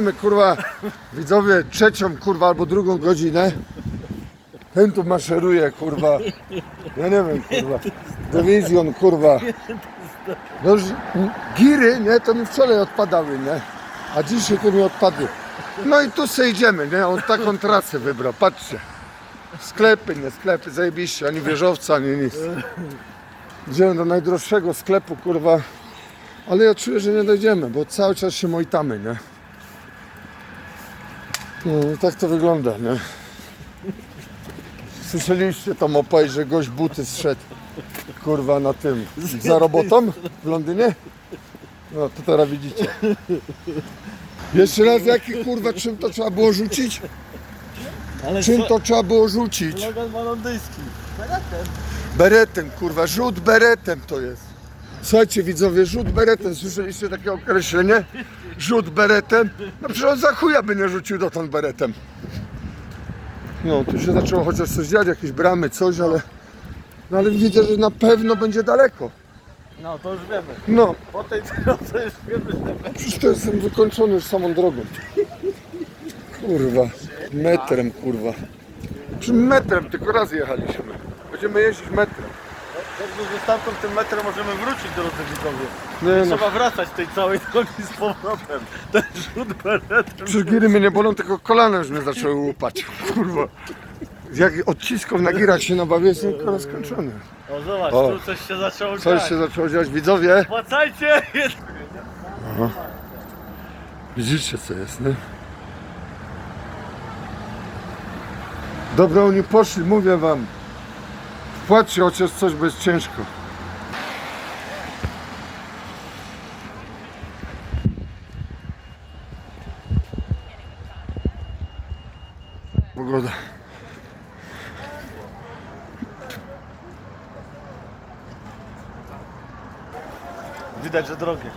My kurwa, widzowie, trzecią kurwa albo drugą godzinę. Ten tu maszeruje kurwa. Ja nie wiem kurwa. Dywizjon kurwa. No już giry, nie, to mi wczoraj odpadały, nie? A dzisiaj to mi odpadły. No i tu se idziemy, nie? On taką trasę wybrał, patrzcie. Sklepy, nie sklepy, zajebiście, ani wieżowca, ani nic. Idziemy do najdroższego sklepu, kurwa. Ale ja czuję, że nie dojdziemy, bo cały czas się mojtamy, nie? No, tak to wygląda, nie? Słyszeliście tam opowieść, że gość buty zszedł, kurwa, na tym, za robotą w Londynie? No, to teraz widzicie. Jeszcze raz, jaki kurwa, czym to trzeba było rzucić? Ale Czym to trzeba było rzucić? Slogan ma londyński. Beretem, kurwa, rzut beretem to jest. Słuchajcie widzowie, rzut beretem, słyszeliście takie określenie? Rzut beretem? No przecież on za chuja by nie rzucił dotąd beretem. No, tu się zaczęło chociaż coś dziać, jakieś bramy, coś, ale... No ale widzę, że na pewno będzie daleko. No to już wiemy. No, Po tej drodze już wiemy. przecież to jestem wykończony już samą drogą. Kurwa, metrem, kurwa. Przy metrem, tylko raz jechaliśmy. Będziemy jeździć metrem. Że stamtąd tym metrem możemy wrócić do widzowie. Nie no. Trzeba wracać tej całej drogi z powrotem. Ten rzut beretem. Przez giry mnie nie bolą, tylko kolana już mnie zaczęły łupać. Kurwa. Jak odcisków na girach się nabawię, jestem kurwa skończony. O zobacz, O. tu coś się zaczęło Coś się zaczęło dziać. Widzowie, Płacajcie! widzicie co jest, nie? Dobra, oni poszli, mówię wam. Płaccie chociaż coś, bo jest ciężko. Pogoda. Widać, że drogie.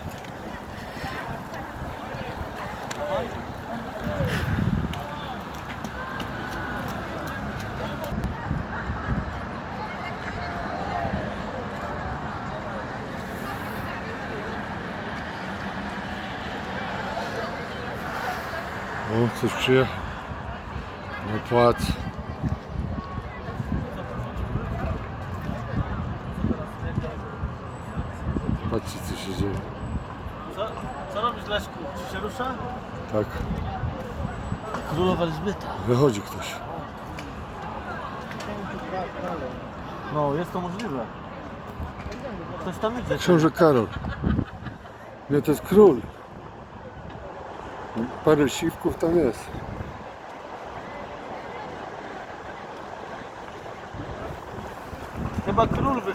O, coś przyjechał. No płac. Patrzcie co się dzieje. Co, co robisz Leszku? Czy się rusza? Tak, Królowa Elżbieta. wychodzi ktoś. No, jest to możliwe. Ktoś tam idzie. Książę Karol. Nie, to jest król. Parę siwków tam jest. Chyba król wyszedł.